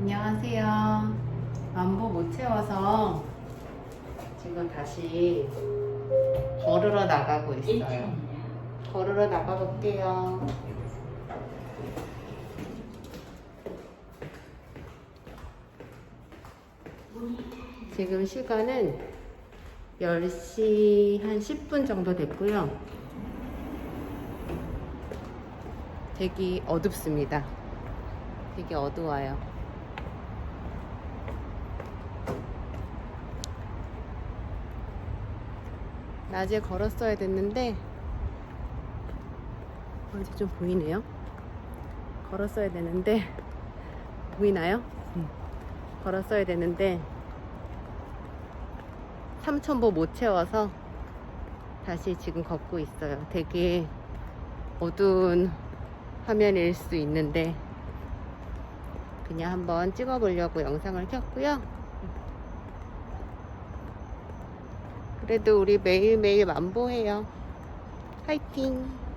안녕하세요. 만보 못 채워서 지금 다시 걸으러 나가고 있어요. 걸으러 나가 볼게요. 지금 시간은 10시 한 10분 정도 됐고요. 되게 어둡습니다. 되게 어두워요. 낮에 걸었어야 됐는데 어, 이제 좀 보이네요. 걸었어야 되는데 보이나요? 음. 걸었어야 되는데 3,000보 못 채워서 다시 지금 걷고 있어요. 되게 어두운 화면일 수 있는데 그냥 한번 찍어보려고 영상을 켰고요. 그래도 우리 매일매일 만보해요. 화이팅!